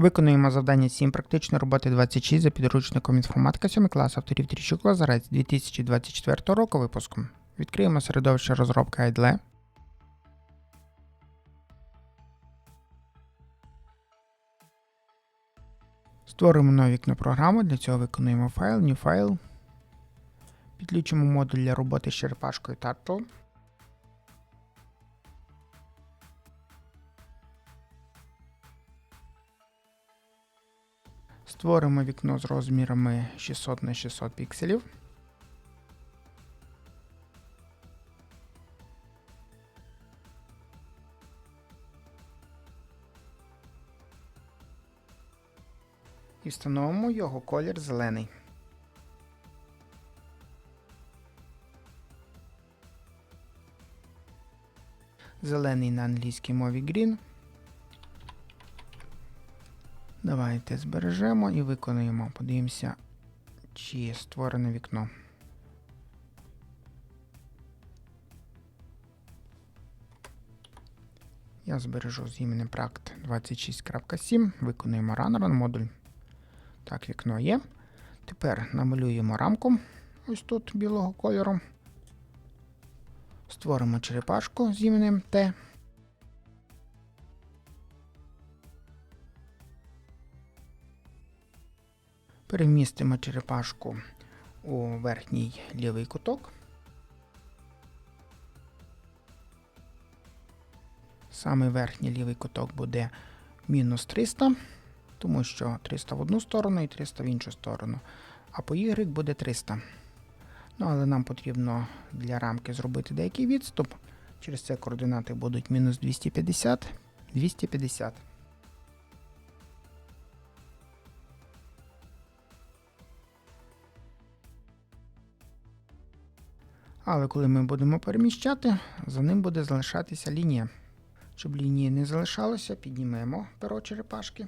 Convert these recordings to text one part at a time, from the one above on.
Виконуємо завдання 7 практичної роботи 26 за підручником інформатика 7 клас авторів Тріщук Лазарець 2024 року випуску. Відкриємо середовище розробки IDLE. Створимо нове вікно програми. Для цього виконуємо файл, new file. Підключимо модуль для роботи з черепашкою Turtle. Створимо вікно з розмірами 600 на 600 пікселів. І встановимо його колір зелений. Зелений на англійській мові green. Давайте збережемо і виконуємо. Подивимося, чи є створене вікно. Я збережу з іменем Prakt 26.7. Виконуємо Runrun модуль. Так, вікно є. Тепер намалюємо рамку ось тут білого кольору. Створимо черепашку з іменем T. Перемістимо черепашку у верхній лівий куток. Саме верхній лівий куток буде мінус 300, тому що 300 в одну сторону і 300 в іншу сторону. А по Y буде 300. Ну, але нам потрібно для рамки зробити деякий відступ. Через це координати будуть мінус 250, 250. Але коли ми будемо переміщати, за ним буде залишатися лінія. Щоб лінії не залишалося, піднімемо перо черепашки.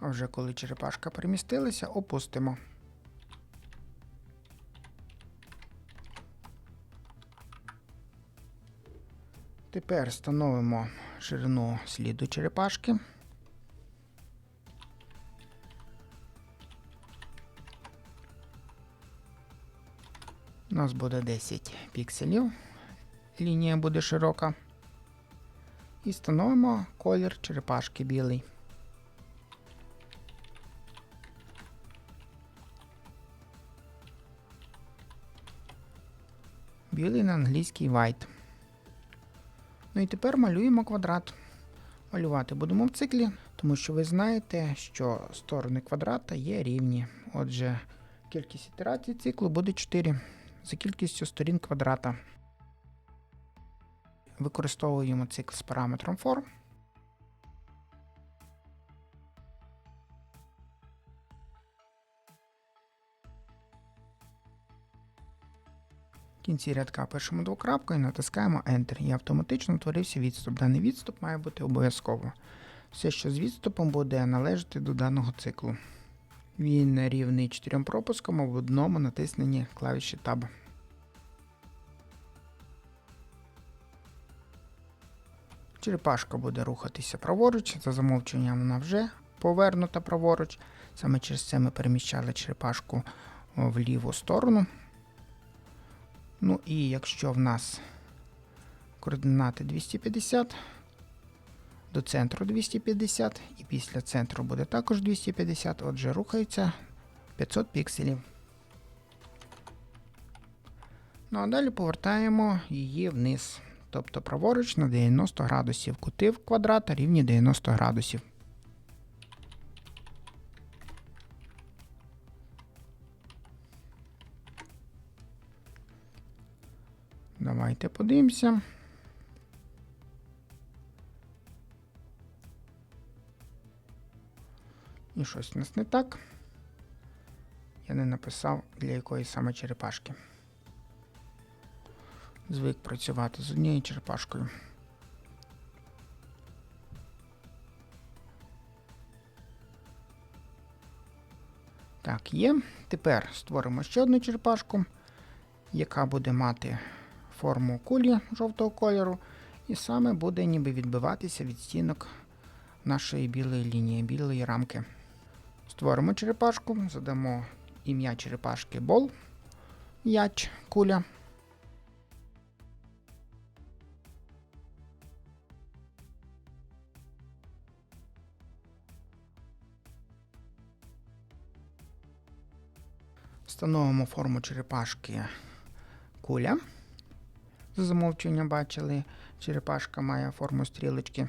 А вже коли черепашка перемістилася, опустимо. Тепер встановимо ширину сліду черепашки. У нас буде 10 пікселів. Лінія буде широка. І встановимо колір черепашки білий. Білий на англійський white. Ну і тепер малюємо квадрат. Малювати будемо в циклі, тому що ви знаєте, що сторони квадрата є рівні. Отже, кількість ітерацій циклу буде 4 за кількістю сторін квадрата. Використовуємо цикл з параметром for. В кінці рядка пишемо двокрапку натискаємо Enter. І автоматично утворився відступ. Даний відступ має бути обов'язково. Все, що з відступом буде належати до даного циклу. Він рівний 4 пропускам в одному натисненні клавіші Tab. Черепашка буде рухатися праворуч, за замовченням вона вже повернута праворуч. Саме через це ми переміщали черепашку в ліву сторону. Ну і якщо в нас координати 250, до центру 250, і після центру буде також 250, отже, рухається 500 пікселів. Ну а далі повертаємо її вниз. Тобто праворуч на 90 градусів. Кути в квадрата рівні 90 градусів. Давайте подивимося. І щось у нас не так. Я не написав для якої саме черепашки. Звик працювати з однією черепашкою. Так, є. Тепер створимо ще одну черепашку, яка буде мати форму кулі жовтого кольору. І саме буде ніби відбиватися від стінок нашої білої лінії, білої рамки. Створимо черепашку, задамо ім'я черепашки бол, яч, куля. Встановимо форму черепашки куля. За замовчуванням бачили, черепашка має форму стрілочки.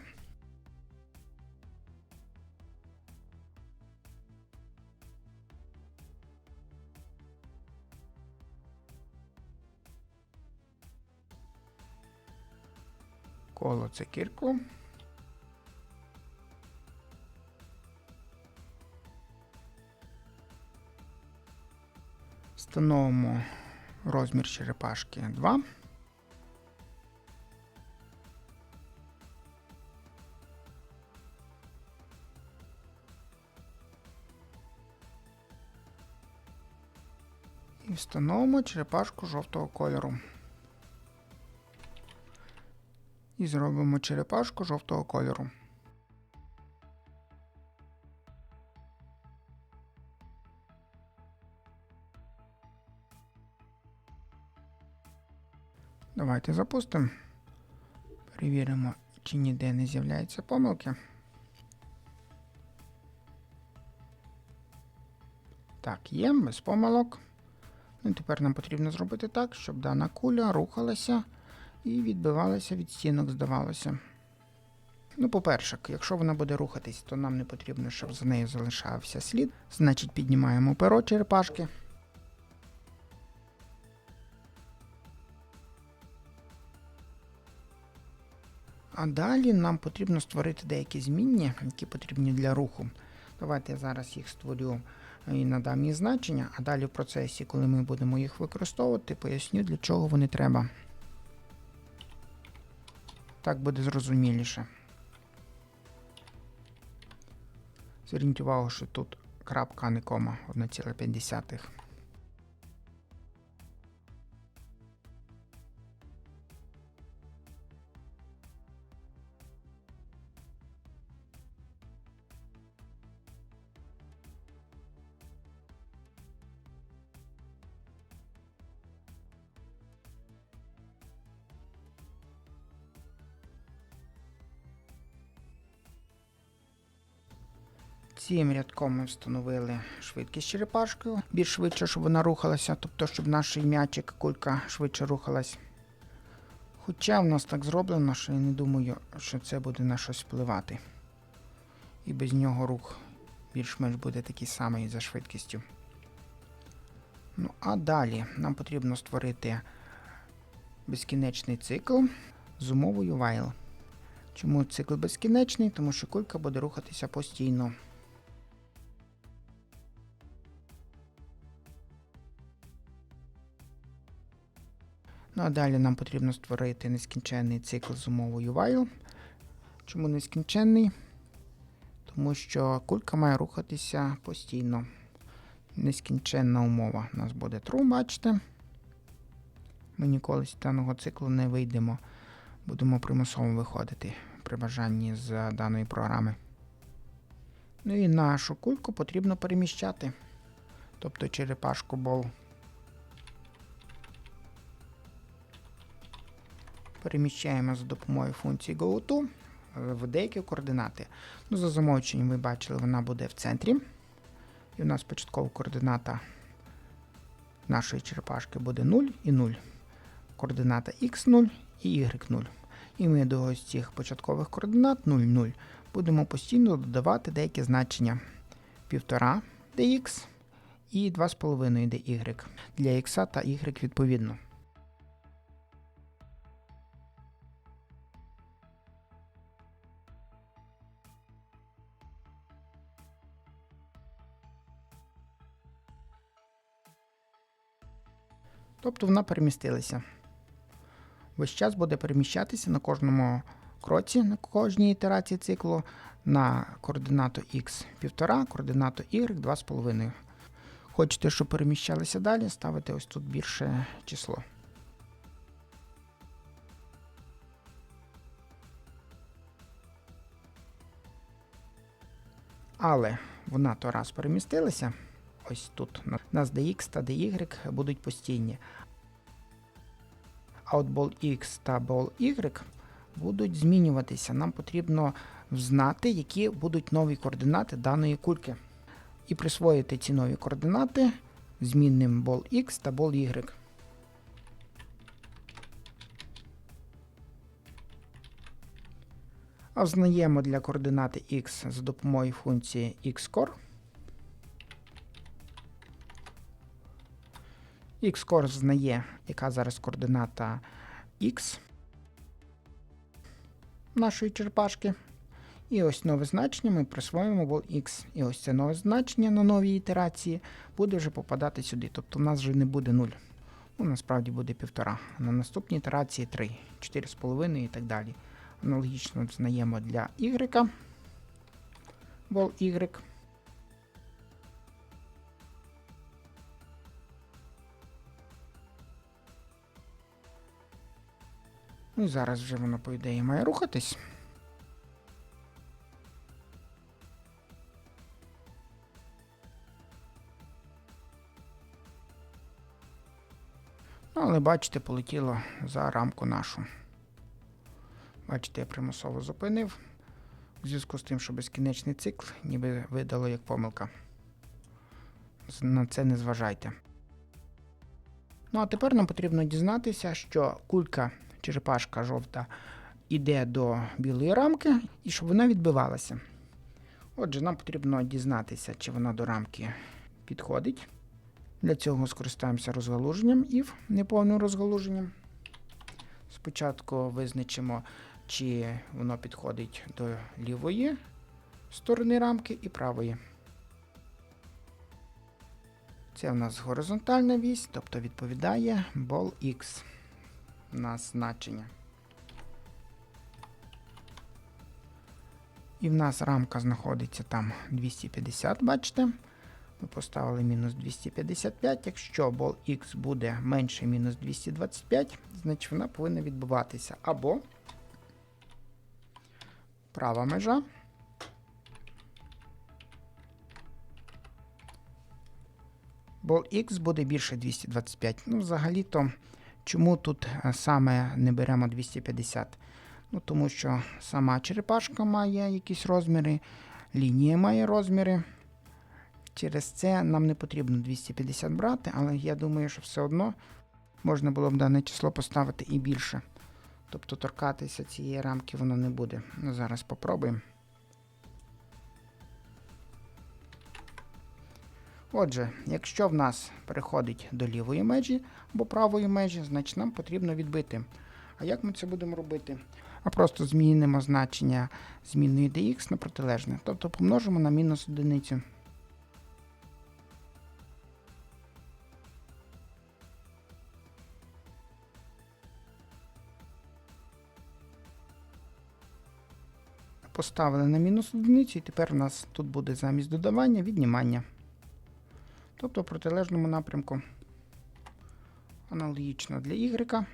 Коло це кірку. Встановимо розмір черепашки 2. І встановимо черепашку жовтого кольору. І зробимо черепашку жовтого кольору. Давайте запустимо. Перевіримо, чи ніде не з'являються помилки. Так, є, без помилок. Ну, тепер нам потрібно зробити так, щоб дана куля рухалася і відбивалася від стінок, здавалося. Ну, по-перше, якщо вона буде рухатись, то нам не потрібно, щоб за нею залишався слід. Значить, піднімаємо перо черепашки. А далі нам потрібно створити деякі змінні, які потрібні для руху. Давайте я зараз їх створю і надам їм значення, а далі в процесі, коли ми будемо їх використовувати, поясню, для чого вони треба. Так буде зрозуміліше. Зверніть увагу, що тут крапка, а не кома 1,5. Цим рядком ми встановили швидкість черепашкою. Більш швидше, щоб вона рухалася, тобто, щоб наш м'ячик, кулька швидше рухалась. Хоча в нас так зроблено, що я не думаю, що це буде на щось впливати. І без нього рух більш-менш буде такий самий за швидкістю. Ну, а далі нам потрібно створити безкінечний цикл з умовою while. Чому цикл безкінечний? Тому що кулька буде рухатися постійно. Ну а далі нам потрібно створити нескінченний цикл з умовою while. Чому нескінченний? Тому що кулька має рухатися постійно. Нескінченна умова у нас буде true, бачите. Ми ніколи з даного циклу не вийдемо. Будемо примусово виходити при бажанні з даної програми. Ну і нашу кульку потрібно переміщати. Тобто черепашку бол. Переміщаємо за допомогою функції GoTo в деякі координати. Ну, За замовченням ви бачили, вона буде в центрі. І у нас початкова координата нашої черепашки буде 0 і 0. Координата x0 і y0. І ми до ось цих початкових координат 0, 0 будемо постійно додавати деякі значення 1,5 dx і 2,5 dy для x та y відповідно. Тобто вона перемістилася. Весь час буде переміщатися на кожному кроці, на кожній ітерації циклу на координату x1,5, координату y 2,5. Хочете, щоб переміщалися далі, ставите ось тут більше число. Але вона то раз перемістилася, ось тут у нас dx та dy будуть постійні. Бол X та бол Y будуть змінюватися. Нам потрібно знати, які будуть нові координати даної кульки. І присвоїти ці нові координати змінним бол X та бол Y. А взнаємо для координати X за допомогою функції xcore. Xcore знає, яка зараз координата X нашої черепашки. І ось нове значення ми присвоїмо бол X. І ось це нове значення на новій ітерації буде вже попадати сюди. Тобто в нас вже не буде 0. Ну, насправді буде 1,5. На наступній ітерації 3, 4,5 і так далі. Аналогічно знаємо для Y. Бол Y. Ну і зараз вже воно, по ідеї, має рухатись. Ну, але бачите, полетіло за рамку нашу. Бачите, я примусово зупинив. У зв'язку з тим, що безкінечний цикл, ніби видало як помилка. На це не зважайте. Ну а тепер нам потрібно дізнатися, що кулька черепашка жовта йде до білої рамки і щоб вона відбивалася. Отже, нам потрібно дізнатися, чи вона до рамки підходить. Для цього скористаємося розгалуженням if, неповним розгалуженням. Спочатку визначимо, чи воно підходить до лівої сторони рамки і правої. Це в нас горизонтальна вісь, тобто відповідає бол X на значення. І в нас рамка знаходиться там 250, бачите? Ми поставили мінус 255. Якщо бол X буде менше мінус 225, значить вона повинна відбуватися або права межа. Бол X буде більше 225. Ну, взагалі-то, чому тут е, саме не беремо 250? Ну, тому що сама черепашка має якісь розміри, лінія має розміри. Через це нам не потрібно 250 брати, але я думаю, що все одно можна було б дане число поставити і більше. Тобто торкатися цієї рамки воно не буде. Ну, зараз попробуємо. Отже, якщо в нас переходить до лівої межі або правої межі, значить нам потрібно відбити. А як ми це будемо робити? А просто змінимо значення змінної dx на протилежне, тобто помножимо на мінус одиницю. Поставили на мінус одиницю, і тепер у нас тут буде замість додавання віднімання. Тобто в протилежному напрямку. Аналогічно для y.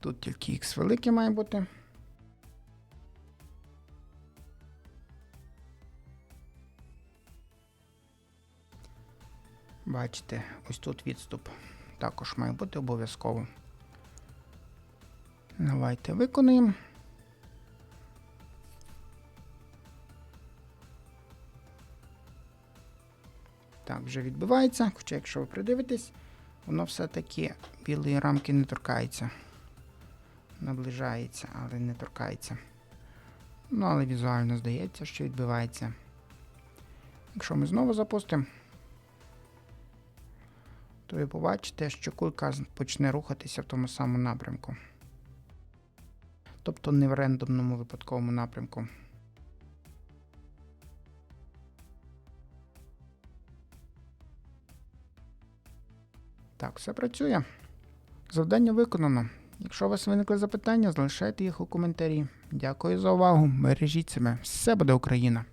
Тут тільки x велике має бути. Бачите, ось тут відступ також має бути обов'язково. Давайте виконуємо. Так, вже відбивається, хоча якщо ви придивитесь, воно все-таки білої рамки не торкається. Наближається, але не торкається. Ну, але візуально здається, що відбивається. Якщо ми знову запустимо, то ви побачите, що кулька почне рухатися в тому самому напрямку. Тобто не в рандомному випадковому напрямку. Так, все працює. Завдання виконано. Якщо у вас виникли запитання, залишайте їх у коментарі. Дякую за увагу. Бережіть себе. Все буде Україна!